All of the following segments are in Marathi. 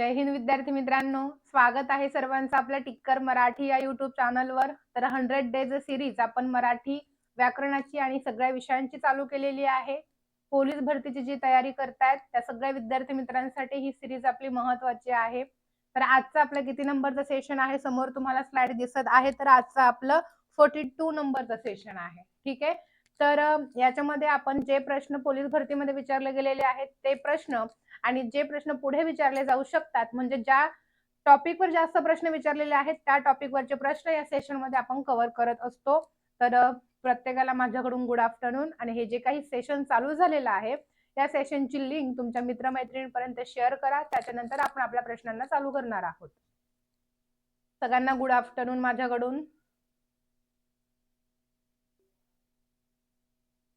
जय हिंद विद्यार्थी मित्रांनो. स्वागत आहे सर्वांचं आपल्या टिक्कर मराठी या युट्यूब चॅनलवर तर हंड्रेड डेज सिरीज आपण मराठी व्याकरणाची आणि सगळ्या विषयांची चालू केलेली आहे. पोलीस भरतीची जी तयारी करतायत त्या सगळ्या विद्यार्थी मित्रांसाठी ही सिरीज आपली महत्वाची आहे. तर आजचं आपलं किती नंबरचं सेशन आहे समोर तुम्हाला स्लाइड दिसत आहे. तर आजचं आपलं फोर्टी टू नंबरचं सेशन आहे. ठीक आहे? तर याच्यामध्ये आपण जे प्रश्न पोलीस भरतीमध्ये विचारले गेलेले आहेत ते प्रश्न आणि जे प्रश्न पुढे विचारले जाऊ शकतात म्हणजे ज्या टॉपिकवर जास्त प्रश्न विचारलेले आहेत त्या टॉपिकवरचे प्रश्न या सेशनमध्ये आपण कव्हर करत असतो. तर प्रत्येकाला माझ्याकडून गुड आफ्टरनून आणि हे जे काही सेशन चालू झालेलं आहे त्या सेशनची लिंक तुमच्या मित्रमैत्रिणींपर्यंत शेअर करा. त्याच्यानंतर आपण आपल्या प्रश्नांना चालू करणार आहोत. सगळ्यांना गुड आफ्टरनून माझ्याकडून.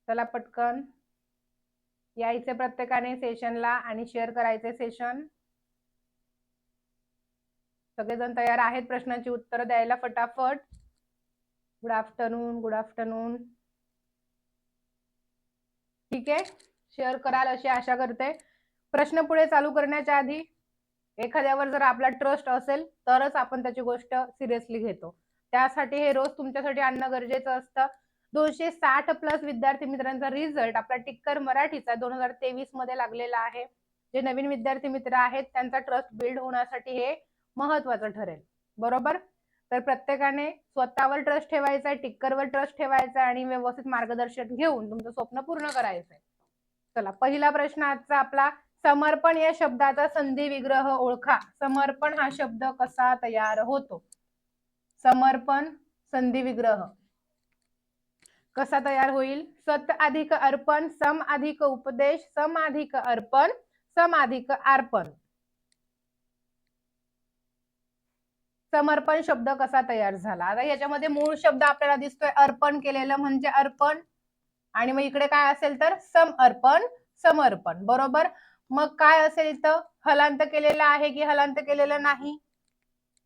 चला पटकन. यायचे प्रत्येकाने सेशनला आणि शेअर करायचे सेशन सगळेजण तयार आहेत प्रश्नाची उत्तरं द्यायला फटाफट. गुड आफ्टरनून गुड आफ्टरनून ठीक आहे? शेअर कराल अशी आशा करते. प्रश्न पुढे चालू करण्याच्या आधी एखाद्यावर जर आपला ट्रस्ट असेल तरच आपण त्याची गोष्ट सिरियसली घेतो. त्यासाठी हे रोज तुमच्यासाठी आणणं गरजेचं असतं. दोनशे साठ प्लस विद्यार्थी मित्रांचा रिझल्ट आपला टिक्कर मराठीचा दोन हजार तेवीसमध्ये लागलेला आहे. जे नवीन विद्यार्थी मित्र आहेत त्यांचा ट्रस्ट बिल्ड होण्यासाठी हे महत्वाचं ठरेल. बरोबर? तर प्रत्येकाने स्वतःवर ट्रस्ट ठेवायचा आहे टिक्करवर ट्रस्ट ठेवायचा आणि व्यवस्थित मार्गदर्शन घेऊन तुमचं स्वप्न पूर्ण करायचंय. चला पहिला प्रश्न आजचा आपला समर्पण या शब्दाचा संधी विग्रह ओळखा. समर्पण हा शब्द कसा तयार होतो? समर्पण संधी विग्रह. कसा तयार होईल? सत अधिक अर्पण सम अधिक उपदेश सम अधिक अर्पण सम अधिक अर्पण समर्पण शब्द कसा तयार झाला? आता याच्यामध्ये मूळ शब्द आपल्याला दिसतोय अर्पण केलेलं म्हणजे अर्पण. आणि मग इकडे काय असेल तर सम अर्पण समर्पण. बरोबर? मग काय असेल तर हलांत केलेलं आहे की हलांत केलेलं नाही?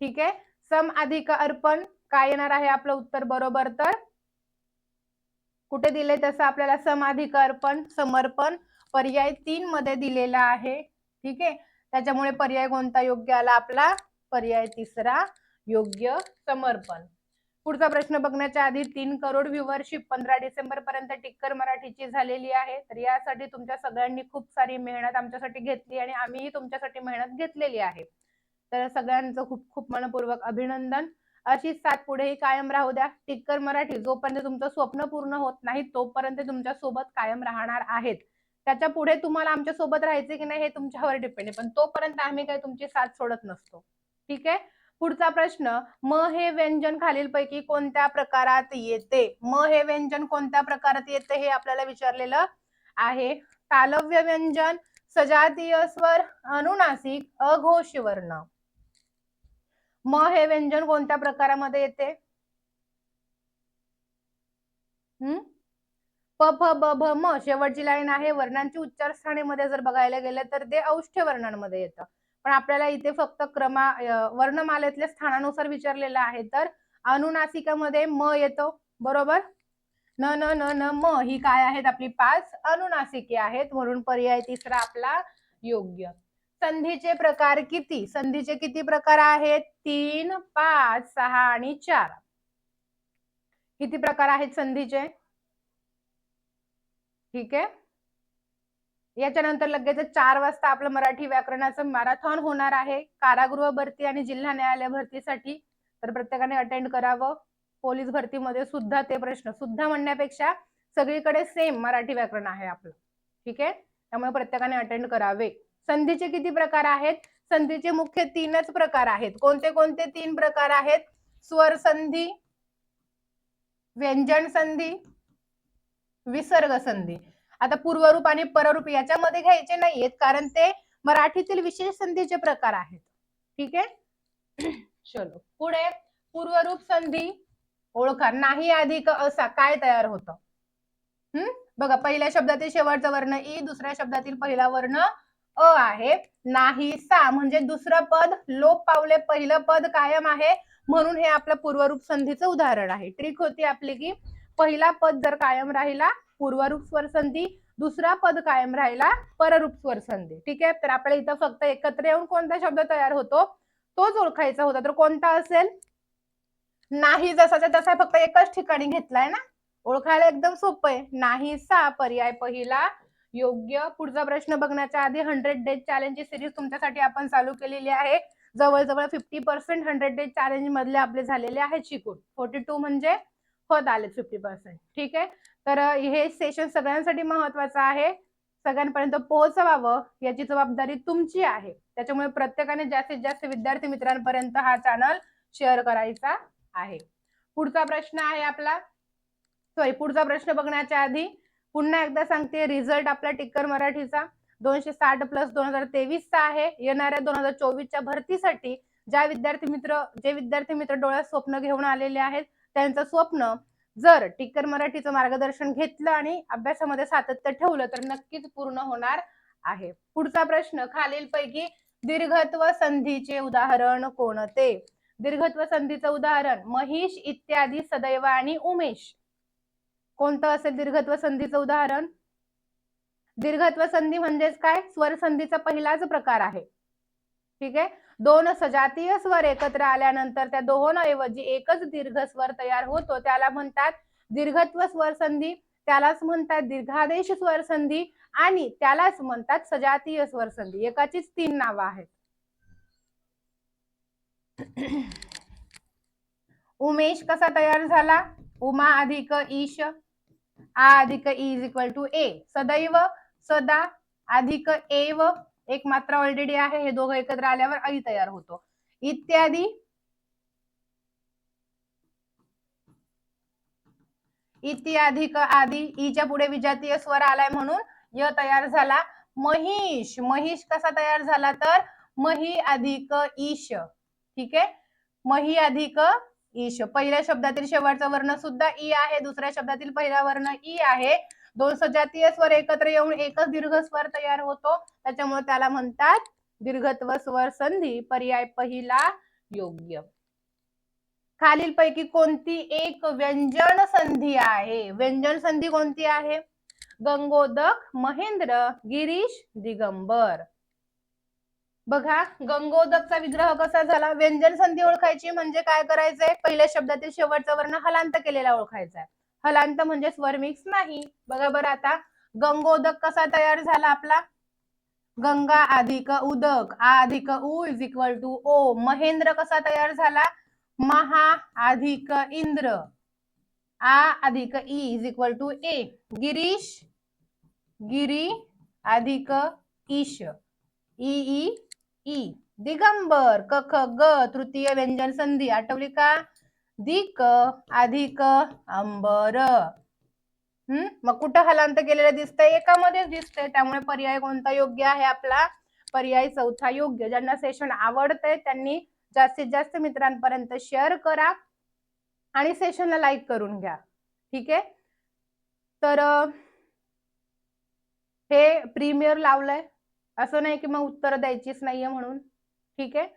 ठीक आहे? सम अधिक अर्पण. काय येणार आहे आपलं उत्तर? बरोबर तर कुठे दिले? तसं आपल्याला समाधिकर्पण समर्पण पर्याय तीन मध्ये दिलेला आहे. ठीक आहे? त्याच्यामुळे पर्याय कोणता? योग्य आला आपला? पर्याय तिसरा योग्य समर्पण. पुढचा प्रश्न बघण्याच्या आधी तीन करोड व्ह्युअरशिप पंधरा डिसेंबर पर्यंत टिक्कर मराठीची झालेली आहे. तर यासाठी तुमच्या सगळ्यांनी खूप सारी मेहनत आमच्यासाठी घेतली आणि आम्हीही तुमच्यासाठी मेहनत घेतलेली आहे. तर सगळ्यांचं खूप खूप मनपूर्वक अभिनंदन. अशीच साथ पुढेही कायम राहू द्या. टिक्कर मराठी जोपर्यंत तुमचं स्वप्न पूर्ण होत नाही तोपर्यंत तुमच्यासोबत कायम राहणार आहेत. त्याच्या पुढे तुम्हाला आमच्यासोबत राहायचे की नाही हे तुमच्यावर डिपेंड आहे. पण तोपर्यंत आम्ही काही तुमची साथ सोडत नसतो. ठीक आहे? पुढचा प्रश्न म हे व्यंजन खालीलपैकी कोणत्या प्रकारात येते? म हे व्यंजन कोणत्या प्रकारात येते हे आपल्याला विचारलेलं आहे. तालव्य व्यंजन सजातीय स्वर अनुनासिक अघोष वर्ण म हे व्यंजन कोणत्या प्रकारामध्ये येते? हम्म? प फ ब भ म शेवटची लाईन आहे. वर्णांची उच्चार स्थानेमध्ये जर बघायला गेलं तर ते औष्ठ्य वर्णांमध्ये येतं. पण आपल्याला इथे फक्त क्रमा वर्णमालेतल्या स्थानानुसार विचारलेलं आहे तर अनुनासिकामध्ये म येतो. बरोबर? न न न न म ही काय आहेत? आपली पाच अनुनासिके आहेत. म्हणून पर्याय तिसरा आपला योग्य. संधीचे प्रकार किती? संधीचे किती प्रकार आहेत? तीन पाच सहा आणि चार. किती प्रकार आहेत संधीचे? ठीक आहे. याच्यानंतर लगेच चार वाजता आपलं मराठी व्याकरणाचं मॅरेथॉन होणार आहे. कारागृह भरती आणि जिल्हा न्यायालय भरतीसाठी तर प्रत्येकाने अटेंड करावं. पोलीस भरतीमध्ये सुद्धा ते प्रश्न सुद्धा म्हणण्यापेक्षा सगळीकडे सेम मराठी व्याकरण आहे आपलं. ठीक आहे? त्यामुळे प्रत्येकाने अटेंड करावे. संधीचे किती प्रकार आहेत? संधीचे मुख्य तीनच प्रकार आहेत. कोणते कोणते तीन प्रकार आहेत? स्वर संधी व्यंजन संधी विसर्ग संधी. आता पूर्वरूप आणि पररूप याच्यामध्ये घ्यायचे नाहीयेत कारण ते मराठीतील विशेष संधीचे प्रकार आहेत. ठीक आहे? चलो. पुढे पूर्वरूप संधी ओळखा. नाही अधिक असा काय तयार होतं? हम्म बघा पहिल्या शब्दातील शेवटचा वर्ण ई दुसऱ्या शब्दातील पहिला वर्ण अ आहे नाही सा म्हणजे दुसरं पद लोप पावले पहिलं पद कायम आहे म्हणून हे आपलं पूर्वरूप संधीचं उदाहरण आहे. ट्रिक होती आपली की पहिला पद जर कायम राहिला पूर्वरूप स्वर संधी दुसरा पद कायम राहिला पररूप स्वर संधी. ठीक आहे? तर आपल्याला इथं फक्त एकत्र येऊन कोणता शब्द तयार होतो? तोच ओळखायचा होता. तर कोणता असेल? नाही जसाचा तसा फक्त एकच ठिकाणी घेतलाय ना? ओळखायला एकदम सोपं आहे. नाहीसा पर्याय पहिला योग्य पुढचा प्रश्न बघण्याच्या आधी हंड्रेड डेज चॅलेंजची सिरीज तुमच्यासाठी आपण चालू केलेली आहे. जवळजवळ fifty percent hundred days challenge मधले आपले झालेले आहेत शिकून. फोर्टी टू म्हणजे होत आले फिफ्टी पर्सेंट ठीक आहे? तर हे सेशन सगळ्यांसाठी महत्वाचं आहे. सगळ्यांपर्यंत पोहोचवावं याची जबाबदारी तुमची आहे. त्याच्यामुळे प्रत्येकाने जास्तीत जास्त विद्यार्थी मित्रांपर्यंत हा चॅनल शेअर करायचा आहे. पुढचा प्रश्न आहे आपला. सॉरी पुढचा प्रश्न बघण्याच्या आधी पुन्हा एकदा सांगते रिझल्ट आपला टिक्कर मराठीचा दोनशे साठ प्लस दोन हजार तेवीसचा आहे. येणाऱ्या दोन हजार चोवीसच्या भरतीसाठी ज्या विद्यार्थी मित्र जे विद्यार्थी मित्र डोळ्यात स्वप्न घेऊन आलेले आहेत त्यांचं स्वप्न जर टिक्कर मराठीचं मार्गदर्शन घेतलं आणि अभ्यासामध्ये सातत्य ठेवलं तर नक्कीच पूर्ण होणार आहे. पुढचा प्रश्न खालीलपैकी दीर्घत्व संधीचे उदाहरण कोणते? दीर्घत्व संधीचं उदाहरण महिष इत्यादी सदैव आणि उमेश. कोणतं असेल दीर्घत्व संधीचं उदाहरण? दीर्घत्व संधी म्हणजेच काय? स्वर संधीचा पहिलाच प्रकार आहे. ठीक आहे? दोन सजातीय स्वर एकत्र आल्यानंतर त्या दोनऐवजी एकच दीर्घ स्वर तयार होतो. त्याला म्हणतात दीर्घत्व स्वर संधी त्यालाच म्हणतात दीर्घादेश स्वर संधी आणि त्यालाच म्हणतात सजातीय स्वर संधी. एकाचीच तीन नावं आहेत. उमेश कसा तयार झाला? उमा अधिक ईश. आ अधिक ई इज इक्वल टू ए सदैव सदा अधिक एव एक मात्रा ऑलरेडी आहे. हे दोघं एकत्र आल्यावर ऐ तयार होतो. इत्यादी. इति अधिक आधी ईच्या पुढे विजातीय स्वर आलाय म्हणून य तयार झाला. महिष महिष कसा तयार झाला तर? मही अधिक ईश. ठीक आहे? मही अधिक ईश. पहिल्या शब्दातील शेवटचा वर्ण सुद्धा ई आहे. दुसऱ्या शब्दातील पहिला वर्ण ई आहे. दोन सजातीय स्वर एकत्र येऊन एकच दीर्घ स्वर तयार होतो. त्याच्यामुळे त्याला म्हणतात दीर्घत्व स्वर संधी. पर्याय पहिला योग्य. खालीलपैकी कोणती एक व्यंजन संधी आहे? व्यंजन संधी कोणती आहे? गंगोदक महेंद्र गिरीश दिगंबर. बघा गंगोदकचा विग्रह कसा झाला? व्यंजन संधी ओळखायची म्हणजे काय करायचंय? पहिल्या शब्दातील शेवटचा वर्ण हलांत केलेला ओळखायचा आहे हलांत म्हणजे स्वर मिक्स नाही. बघा बरं आता. गंगोदक कसा तयार झाला आपला? गंगा अधिक उदक आ अधिक उ इज इक्वल टू ओ महेंद्र कसा तयार झाला? महा अधिक इंद्र. आ अधिक ई इज इक्वल टू ए गिरीश गिरी अधिक ईश. E E. दिगंबर क ख ग तृतीय व्यंजन संधी आठवली का? दिक अधिक अंबर. हम्म मग कुठं हलांत केलेलं दिसतंय? एकामध्येच दिसतंय. त्यामुळे पर्याय कोणता योग्य आहे आपला? पर्याय चौथा योग्य. ज्यांना सेशन आवडतंय त्यांनी जास्तीत जास्त मित्रांपर्यंत शेअर करा आणि सेशनला लाईक करून घ्या. ठीक आहे? तर हे प्रीमियर लावलंय. असं नाही की मग उत्तर द्यायचीच नाहीये म्हणून. ठीक आहे?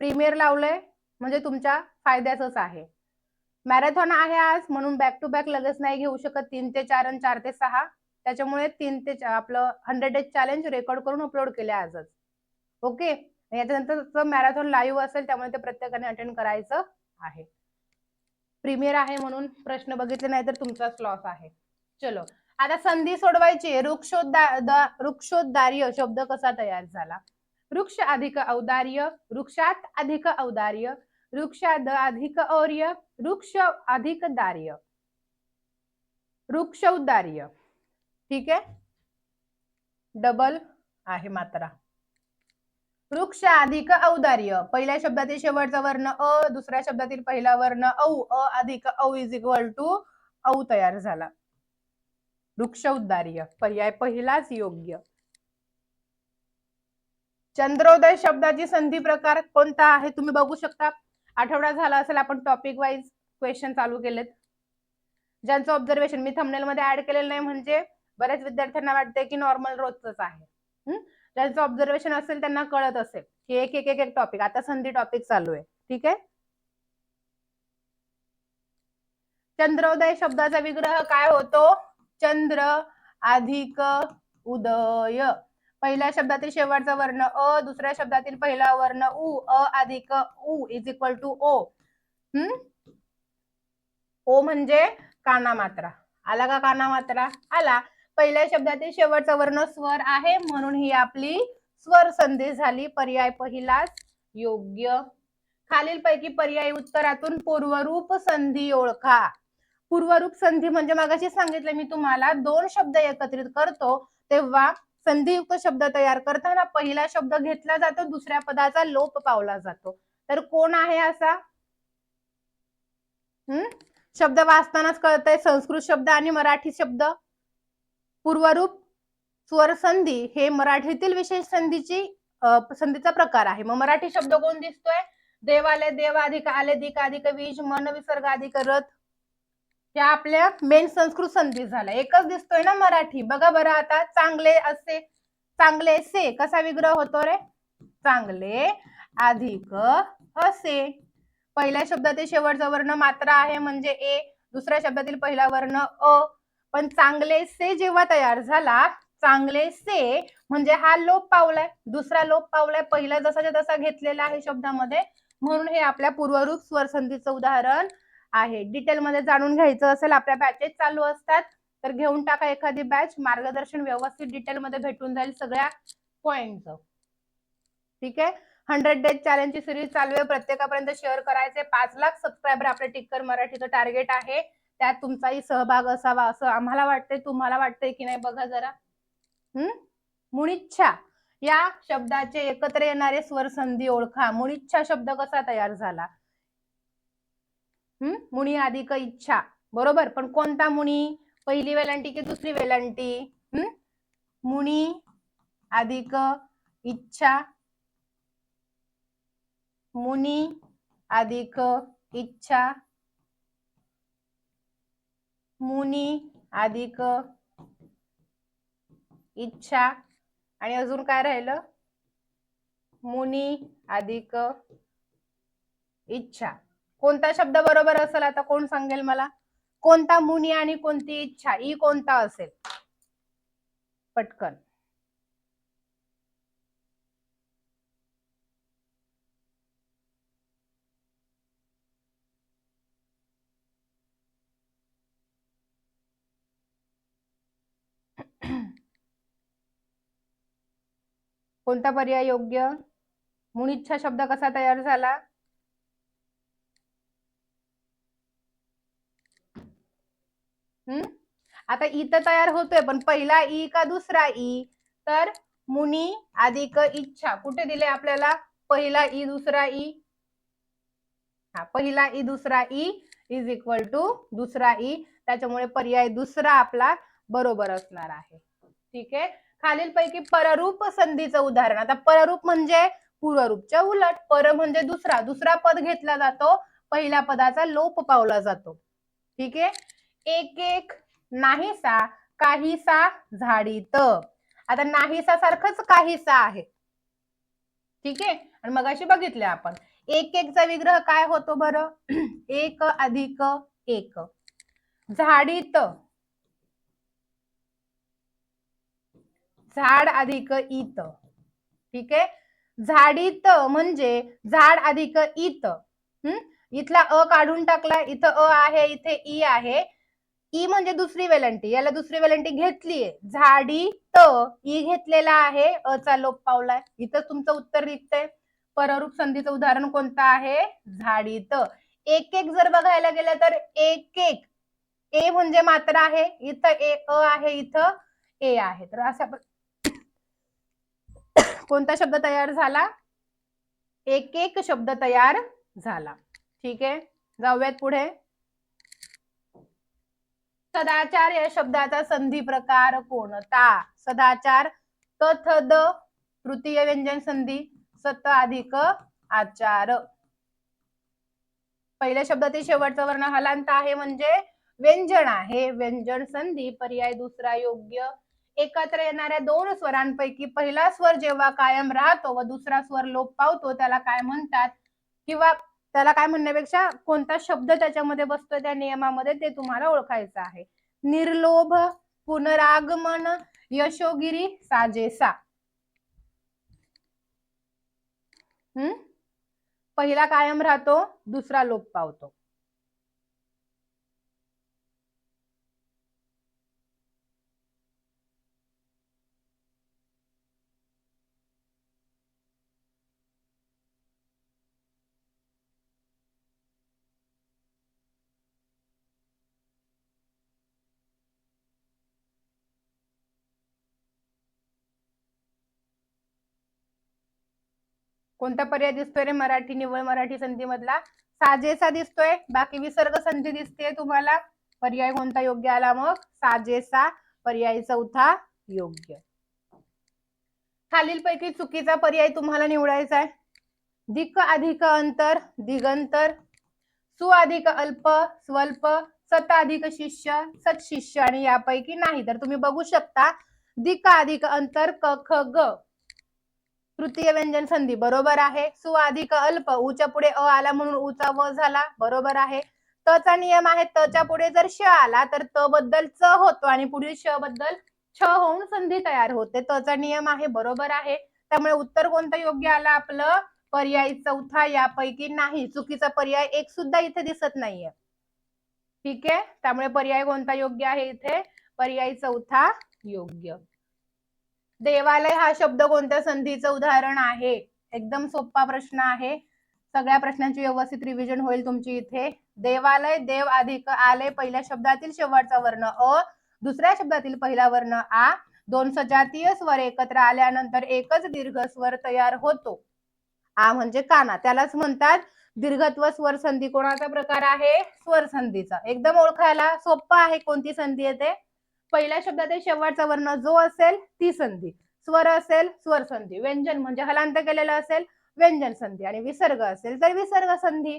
प्रीमियर लावलंय म्हणजे तुमच्या फायद्याचंच आहे. मॅरेथॉन आहे आज म्हणून बॅक टू बॅक लगेच नाही घेऊ शकत. तीन ते चार आणि चार ते सहा. त्याच्यामुळे तीन ते आपलं हंड्रेड डेज चॅलेंज रेकॉर्ड करून अपलोड केले आजच. ओके? याच्यानंतर मॅरेथॉन लाईव्ह असेल त्यामुळे ते प्रत्येकाने अटेंड करायचं आहे. प्रीमियर आहे म्हणून प्रश्न बघितले नाही तर तुमचाच लॉस आहे. चलो. आता संधी सोडवायची वृक्षोद्दा द- वृक्षोद्दार्य शब्द कसा तयार झाला? वृक्ष अधिक औदार्य वृक्षात अधिक औदार्य वृक्षाद अधिक और्य वृक्ष अधिक दार्य. वृक्षौदार्य ठीक आहे? डबल आहे मात्रा. वृक्ष अधिक औदार्य. पहिल्या शब्दातील शेवटचा वर्ण अ दुसऱ्या शब्दातील पहिला वर्ण औ. अ अधिक औ इज इक्वल टू औ तयार झाला. वृक्ष उद्दार्य पर्याय पहिलाच योग्य. चंद्रोदय शब्दाची संधी प्रकार कोणता आहे? तुम्ही बघू शकता. आठवडा झाला असेल आपण टॉपिक वाईज क्वेश्चन चालू केलेत. ज्यांचं ऑब्झर्वेशन मी थंबनेल मध्ये ऍड केलेलं नाही म्हणजे बऱ्याच विद्यार्थ्यांना वाटते की नॉर्मल रोजच आहे. ज्यांचं ऑब्झर्वेशन असेल त्यांना कळत असेल. की एक एक एक एक टॉपिक आता संधी टॉपिक चालू आहे. ठीक आहे? चंद्रोदय शब्दाचा विग्रह काय होतो? चंद्र अधिक उदय. पहिल्या शब्दातील शेवटचा वर्ण अ दुसऱ्या शब्दातील पहिला वर्ण उ अ अधिक उ इज इक्वल टू ओ हम्म? ओ म्हणजे काना मात्रा आला का काना मात्रा आला. पहिल्या शब्दातील शेवटचा वर्ण स्वर आहे म्हणून ही आपली स्वर संधी झाली. पर्याय पहिलाच योग्य. खालीलपैकी पर्यायी उत्तरातून पूर्वरूप संधी ओळखा. पूर्वरूप संधी म्हणजे मागाशी सांगितलं मी तुम्हाला दोन शब्द एकत्रित करतो तेव्हा संधियुक्त शब्द तयार करताना पहिला शब्द घेतला जातो दुसऱ्या पदाचा लोप पावला जातो. तर कोण आहे असा? हम्म शब्द वाचतानाच कळतंय संस्कृत शब्द आणि मराठी शब्द. पूर्वरूप स्वर संधी हे मराठीतील विशेष संधीची संधीचा प्रकार आहे. मग मराठी शब्द कोण दिसतोय? देवाले देव अधिक आले दिक अधिक वीज मन विसर्ग अधिक रथ त्या आपल्या मेन संस्कृत संधी झाला एकच दिसतोय ना मराठी? बघा बरं आता चांगले असे चांगले से कसा विग्रह होतो रे? चांगले अधिक असे. पहिल्या शब्दातील शेवटचा वर्ण मात्रा आहे म्हणजे ए. दुसऱ्या शब्दातील पहिला वर्ण अ. पण चांगले से जेव्हा तयार झाला चांगले से म्हणजे हा लोप पावलाय. दुसरा लोप पावलाय पहिला जसाच्या तसा घेतलेला आहे शब्दामध्ये. म्हणून हे आपल्या पूर्वरूप स्वरसंधीचं उदाहरण आहे. डिटेलमध्ये जाणून घ्यायचं असेल आपल्या बॅचेस चालू असतात तर घेऊन टाका एखादी बॅच मार्गदर्शन व्यवस्थित डिटेलमध्ये भेटून जाईल सगळ्या पॉइंटचं ठीक आहे? हंड्रेड डेज चॅलेंजची सिरीज चालू आहे. प्रत्येकापर्यंत शेअर करायचे. पाच लाख सबस्क्रायबर आपले टिक्कर मराठीचं टार्गेट आहे. त्यात तुमचाही सहभाग असावा. असं आम्हाला वाटतंय तुम्हाला वाटतंय की नाही बघा जरा. हम्म मुनिच्छा. या शब्दाचे एकत्र येणारे स्वर संधी ओळखा. मुनिच्छा शब्द कसा तयार झाला? हम्म मुनी अधिक इच्छा. बरोबर? पण कोणता मुनी? पहिली वेलांटी की दुसरी वेलांटी? हम्म मुनी अधिक इच्छा. मुनी अधिक इच्छा. मुनी अधिक इच्छा. आणि अजून काय राहिलं? मुनी अधिक इच्छा. कोणता शब्द बरोबर असेल आता कोण सांगेल मला? कोणता मुनी आणि कोणती इच्छा? ई कोणता असेल? पटकन. कोणता पर्याय योग्य? मुनिच्छा शब्द कसा तयार झाला? हम्म आता इ तर तयार होतोय पण पहिला ई का दुसरा ई? तर मुनी अधिक इच्छा. कुठे दिले आपल्याला? पहिला ई दुसरा ई? हा पहिला ई दुसरा ई इज इक्वल टू दुसरा ई. त्याच्यामुळे पर्याय दुसरा आपला बरोबर असणार आहे. ठीक आहे? खालीलपैकी पररूप संधीचं उदाहरण. आता पररूप म्हणजे पूर्वरूपच्या उलट. पर म्हणजे दुसरा. दुसरा पद घेतला जातो. पहिल्या पदाचा लोप पावला जातो. ठीक आहे? एक एक नाहीसा काहीसा झाडीत. आता नाहीसा सारखंच काहीसा आहे. ठीक आहे? आणि मग अशी बघितले आपण. एक एकचा विग्रह काय होतो बरं? एक अधिक एक. झाडीत. झाड अधिक इत ठीक आहे? झाडीत म्हणजे झाड अधिक इत हम्म इथला अ काढून टाकला. इथं अ आहे इथे ई आहे. ई म्हणजे दुसरी वेलंटी. याला दुसरी वेलंटी घेतलीये. झाडी त ई घेतलेला आहे. अ चा लोप पावलाय इथं तुमचं उत्तर निघतंय. पररूप संधीचं उदाहरण कोणतं आहे? झाडीत एक एक जर बघायला गेलं तर एक एक ए म्हणजे मात्र आहे. इथं ए अ आहे. इथं ए आहे. तर अशा कोणता शब्द तयार झाला? एक एक शब्द तयार झाला. ठीक आहे? जाऊयात पुढे. सदाचार या शब्दाचा संधी प्रकार कोणता? सदाचार तथ द तृतीय व्यंजन संधी सत अधिक आचार. पहिल्या शब्दातील शेवटचा वर्ण हलांत आहे म्हणजे व्यंजन आहे. व्यंजन संधी पर्याय दुसरा योग्य. एकत्र येणाऱ्या दोन स्वरांपैकी पहिला स्वर जेव्हा कायम राहतो व दुसरा स्वर लोप पावतो त्याला काय म्हणतात? किंवा त्याला काय म्हणण्यापेक्षा कोणता शब्द त्याच्यामध्ये बसतोय त्या नियमामध्ये ते तुम्हाला ओळखायचं आहे. निर्लोभ पुनरागमन यशोगिरी साजेसा. हम्म? पहिला कायम राहतो दुसरा लोप पावतो. कोणता पर्याय दिसतोय रे मराठी निवळ मराठी संधी मधला साजेसा दिसतोय. बाकी विसर्ग संधी दिसते तुम्हाला. पर्याय कोणता योग्य आला मग? साजेसा पर्याय चौथा योग्य. खालीलपैकी चुकीचा पर्याय तुम्हाला निवडायचा आहे. दिक अधिक अंतर दिगंतर. सु अधिक अल्प स्वल्प. सत अधिक शिष्य सत शिष्य आणि यापैकी नाही. तर तुम्ही बघू शकता. दिक अधिक अंतर क ख ग. तृतीय व्यंजन संधी. बरोबर आहे. सु अधिक अल्प उच्या पुढे अ आला म्हणून उचा व झाला. बरोबर आहे. तचा नियम आहे तच्या पुढे जर श आला तर त बद्दल च होतो आणि पुढील श बद्दल छ होऊन संधी तयार होते. तचा नियम आहे बरोबर आहे. त्यामुळे उत्तर कोणतं योग्य आलं आपलं? पर्याय चौथा यापैकी नाही. चुकीचा पर्याय एक सुद्धा इथे दिसत नाहीये. ठीक आहे? त्यामुळे पर्याय कोणता योग्य आहे इथे? पर्याय चौथा योग्य. देवालय हा शब्द कोणत्या संधीचं उदाहरण आहे? एकदम सोपा प्रश्न आहे. सगळ्या प्रश्नांची व्यवस्थित रिव्हिजन होईल तुमची इथे. देवालय देव अधिक आले पहिल्या शब्दातील शेवटचा वर्ण अ दुसऱ्या शब्दातील पहिला वर्ण आ. दोन सजातीय स्वर एकत्र आल्यानंतर एकच दीर्घ स्वर तयार होतो. आ म्हणजे काना. त्यालाच म्हणतात दीर्घत्व स्वर संधी. कोणाचा प्रकार आहे? स्वर संधीचा. एकदम ओळखायला सोपं आहे कोणती संधी येते? पहिल्या शब्दातील शेवटचा वर्ण जो असेल ती संधी. स्वर असेल स्वर संधी. व्यंजन म्हणजे हलांत केलेलं असेल व्यंजन संधी. आणि विसर्ग असेल तर विसर्ग संधी.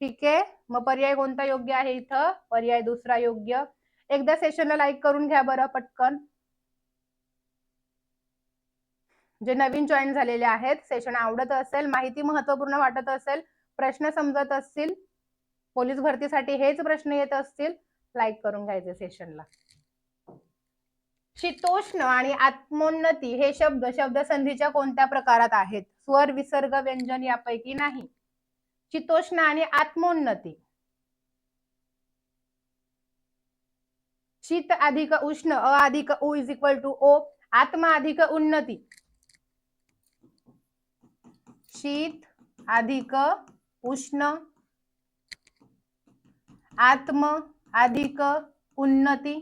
ठीक आहे? मग पर्याय कोणता योग्य आहे इथं? पर्याय दुसरा योग्य. एकदा सेशनला लाईक करून घ्या बरं पटकन. जे नवीन जॉईन झालेले आहेत सेशन आवडत असेल माहिती महत्त्वपूर्ण वाटत असेल प्रश्न समजत असतील पोलीस भरतीसाठी हेच प्रश्न येत असतील लाईक करून घ्यायचे सेशनला शीतोष्ण आणि आत्मोन्नती हे शब्द शब्द संधीच्या कोणत्या प्रकारात आहेत? स्वर विसर्ग व्यंजन यापैकी नाही. शीतोष्ण आणि आत्मोन्नती. शीत अधिक उष्ण अ अधिक उ इज इक्वल टू ओ आत्मा अधिक उन्नती. शीत अधिक उष्ण आत्म अधिक उन्नती.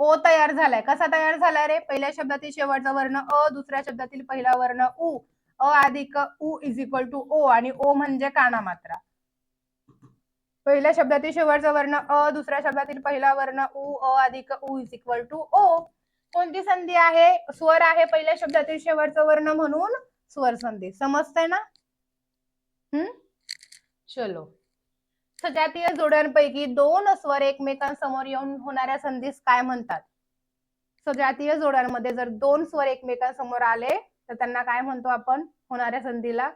ओ तयार झालाय. कसा तयार झालाय रे? पहिल्या शब्दातील शेवटचा वर्ण अ दुसऱ्या शब्दातील पहिला वर्ण उ. अ अधिक उ इज इक्वल टू ओ आणि ओ म्हणजे काना मात्रा पहिल्या शब्दातील शेवटचा वर्ण अ दुसऱ्या शब्दातील पहिला वर्ण उ. अ अधिक उ इज इक्वल टू ओ कोणती संधी आहे? स्वर आहे पहिल्या शब्दातील शेवटचा वर्ण म्हणून. स्वर संधी. समजतंय ना? हम्म चलो. सजातीय जोड्यांपैकी दोन स्वर एकमेकांसमोर येऊन होणाऱ्या संधीस काय म्हणतात? सजातीय जोड्यांमध्ये जर दोन स्वर एकमेकांसमोर आले तर त्यांना काय म्हणतो आपण? होणाऱ्या संधीला?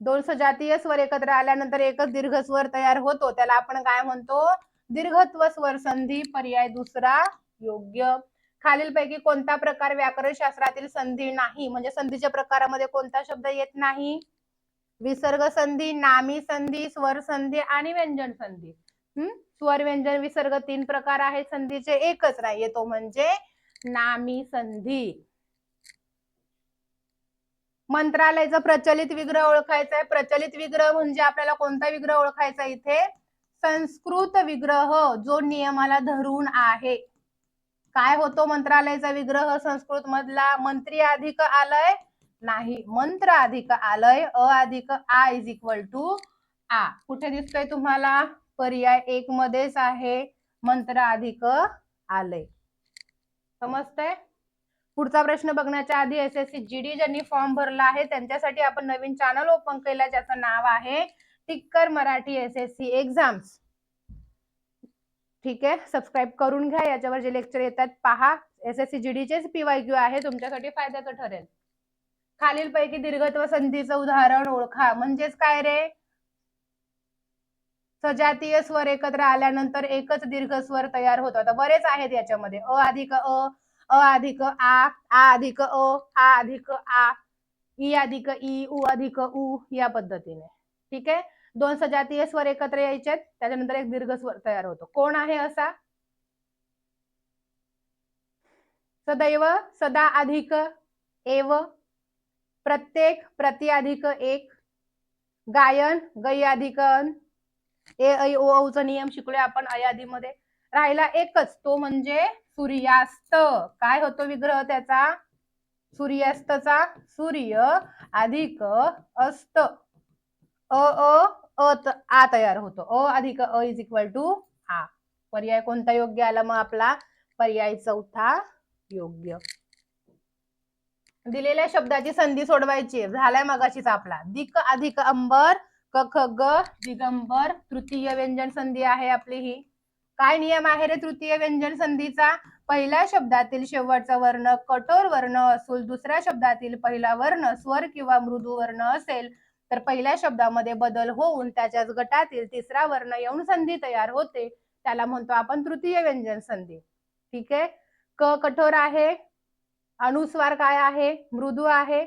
दोन सजातीय स्वर एकत्र आल्यानंतर एकच दीर्घ स्वर तयार होतो. त्याला आपण काय म्हणतो? दीर्घत्व स्वर संधी पर्याय दुसरा योग्य. खालीलपैकी कोणता प्रकार व्याकरण शास्त्रातील संधी नाही? म्हणजे संधीच्या प्रकारामध्ये कोणता शब्द येत नाही? विसर्ग संधी नामी संधी स्वर संधी आणि व्यंजन संधी. हम्म स्वर व्यंजन विसर्ग तीन प्रकार आहेत. संधीचे एकच नाहीये तो म्हणजे नामी संधी. मंत्रालयाचा प्रचलित विग्रह ओळखायचा आहे. प्रचलित विग्रह म्हणजे आपल्याला कोणता विग्रह ओळखायचा इथे? संस्कृत विग्रह जो नियमाला धरून आहे. काय होतो मंत्रालयाचा विग्रह? संस्कृत मधला मंत्री अधिक आलय. नाही. मंत्र अधिक आलय अ अधिक आ इज इक्वल टू आ. कुठे दिसतोय तुम्हाला? पर्याय एक मध्येच आहे. मंत्र अधिक आलय. समजतंय? पुढचा प्रश्न बघण्याच्या आधी एस एस सी जीडी ज्यांनी फॉर्म भरला आहे त्यांच्यासाठी आपण नवीन चॅनल ओपन केलं ज्याचं नाव आहे Tikkar Marathi S S C exams ठीक आहे? सबस्क्राईब करून घ्या. याच्यावर जे लेक्चर येतात पहा. एस एस सी जीडीचेच पीवाय क्यू आहे. तुमच्यासाठी फायद्याचं ठरेल. खालीलपैकी दीर्घत्व संधीचं उदाहरण ओळखा. म्हणजेच काय रे? सजातीय स्वर एकत्र आल्यानंतर एकच दीर्घ स्वर तयार होतो. आता बरेच आहेत याच्यामध्ये. अ अधिक अ अ अधिक आ आ अधिक अ आ अधिक आ ई अधिक ई उ अधिक उ या पद्धतीने. ठीक आहे? दोन सजातीय स्वर एकत्र यायचे त्याच्यानंतर एक दीर्घ स्वर तयार होतो. कोण आहे असा? सदैव सदा अधिक एव प्रत्येक प्रति अधिक एक. गायन गै अधिक ए ऐ ओ औचा नियम शिकलोय आपण अयादीमध्ये. राहिला एकच तो म्हणजे सूर्यास्त. काय होतो विग्रह त्याचा? सूर्यास्तचा सूर्य अधिक अस्त. अ अ अ आ तयार होतो. अ अधिक अ इज इक्वल टू आ. पर्याय कोणता योग्य आला मग आपला? पर्याय चौथा योग्य. दिलेल्या शब्दाची संधी सोडवायची झालाय मगाशीच आपला. दिक अधिक अंबर क ख ग दिगंबर तृतीय व्यंजन संधी आहे आपली ही. काय नियम आहे रे तृतीय व्यंजन संधीचा? पहिल्या शब्दातील शेवटचा वर्ण कठोर वर्ण असून दुसऱ्या शब्दातील पहिला वर्ण स्वर किंवा मृदू वर्ण असेल तर पहिल्या शब्दामध्ये बदल होऊन त्याच्याच गटातील तिसरा वर्ण येऊन संधी तयार होते. त्याला म्हणतो आपण तृतीय व्यंजन संधी. ठीक आहे? क कठोर आहे अनुस्वार काय आहे? मृदू आहे.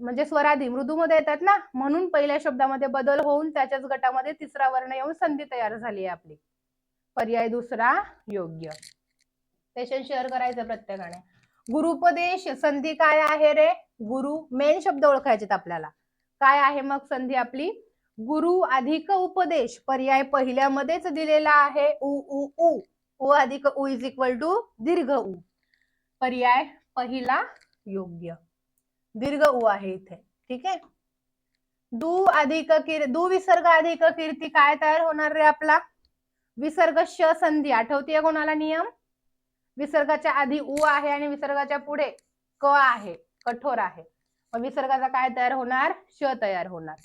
म्हणजे स्वराधी मृदू मध्ये येतात ना? म्हणून पहिल्या शब्दामध्ये बदल होऊन त्याच्याच गटामध्ये तिसरा वर्ण येऊन संधी तयार झाली आहे आपली. पर्याय दुसरा योग्य. सेशन शेअर करायचं प्रत्येकाने. गुरुपदेश संधी काय आहे रे? गुरु मेन शब्द ओळखायचेत आपल्याला. काय आहे मग संधी आपली? गुरु अधिक उपदेश पर्याय पहिल्यामध्येच दिलेला आहे. उ उ उ. उ अधिक उ इज इक्वल टू दीर्घ उ. पर्याय पहिला योग्य. दीर्घ उ आहे इथे. ठीक आहे? दु अधिक किर दु विसर्ग अधिक कीर्ती काय तयार होणार रे आपला? विसर्ग श संधी. आठवतीये कोणाला नियम? विसर्गाच्या आधी उ आहे आणि विसर्गाच्या पुढे क आहे. कठोर आहे. मग विसर्गाचा काय तयार होणार? श तयार होणार.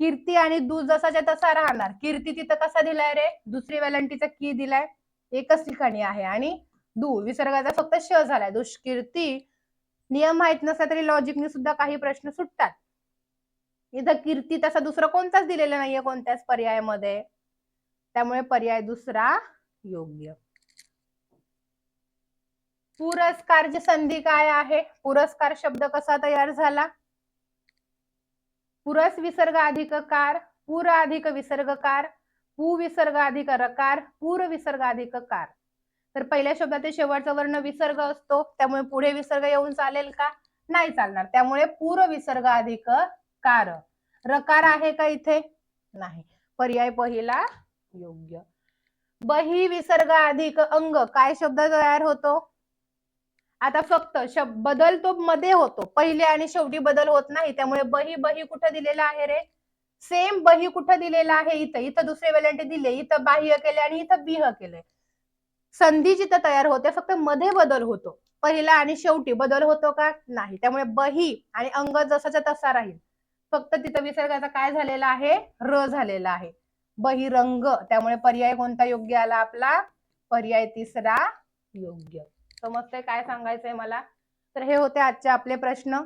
कीर्ती आणि दु जसाच्या तसा राहणार. कीर्ती तिथं कसा दिलाय रे? दुसरी वेलंटीचा की दिलाय? एकच ठिकाणी आहे. आणि दु विसर्गाचा फक्त श झालाय. दुष्कीर्ती नियम माहीत नसला तरी लॉजिकने सुद्धा काही प्रश्न सुटतात. इथं कीर्ती तसा दुसरा कोणताच दिलेला नाहीये कोणत्याच पर्यायामध्ये. त्यामुळे पर्याय दुसरा योग्य. पुरस्कारची संधी काय आहे? पुरस्कार शब्द कसा तयार झाला? पुरस विसर्ग अधिक कार पुर अधिक विसर्गकार पु विसर्ग अधिक रकार पूर विसर्ग अधिक कार. तर पहिल्या शब्दातील शेवटचा वर्ण विसर्ग असतो. त्यामुळे पुढे विसर्ग येऊन चालेल का? नाही चालणार. त्यामुळे पूर विसर्ग अधिक कार. रकार आहे का इथे? नाही. पर्याय पहिला योग्य. बही विसर्ग अधिक अंग. काय शब्द तयार होतो? आता फक्त शब्द बदल तो मध्ये होतो. पहिले आणि शेवटी बदल होत नाही. त्यामुळे बही बही कुठं दिलेला आहे रे? सेम बही कुठं दिलेला आहे इथं? इथं दुसरे वेलंटे दिले. इथं बाह्य केले आणि इथं बिह केले. संधी जिथं तयार होते फक्त मध्ये बदल होतो. पहिला आणि शेवटी बदल होतो का? नाही. त्यामुळे बही आणि अंग जसाचा तसा राहील. फक्त तिथं विसर्गाचा काय झालेला आहे? र झालेला आहे. बहिरंग. त्यामुळे पर्याय कोणता योग्य आला आपला? पर्याय तिसरा योग्य. समजतंय काय सांगायचंय मला? तर हे होते आजचे आपले प्रश्न.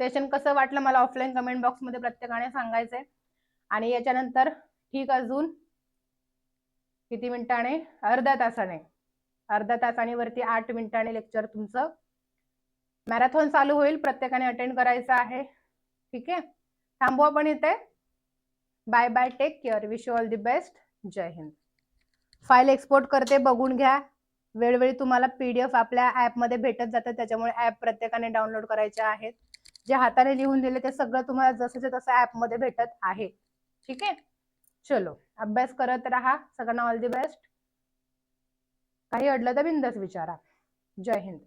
सेशन कसं वाटलं मला ऑफलाईन कमेंट बॉक्समध्ये प्रत्येकाने सांगायचंय. आणि याच्यानंतर ठीक अजून किती मिनिटाने? अर्ध्या तासाने. अर्ध्या तासाने वरती आठ मिनिटाने लेक्चर तुमचं मॅरेथॉन चालू होईल. प्रत्येकाने अटेंड करायचं आहे. ठीक आहे? थांबू आपण इथे. Bye bye take care wish you all the best Jai Hind. File export करते बघून घ्या. वेळोवेळी तुम्हाला पीडीएफ आपल्या ऍपमध्ये भेटत जातं. त्याच्यामुळे ऍप प्रत्येकाने डाउनलोड करायचे आहेत. जे हाताने लिहून दिले ते सगळं तुम्हाला जसंच्या तसं ऍपमध्ये भेटत आहे. ठीक आहे? चलो अभ्यास करत राहा. सगळ्यांना ऑल दी बेस्ट काही अडलं तर बिंदच विचारा. जय हिंद.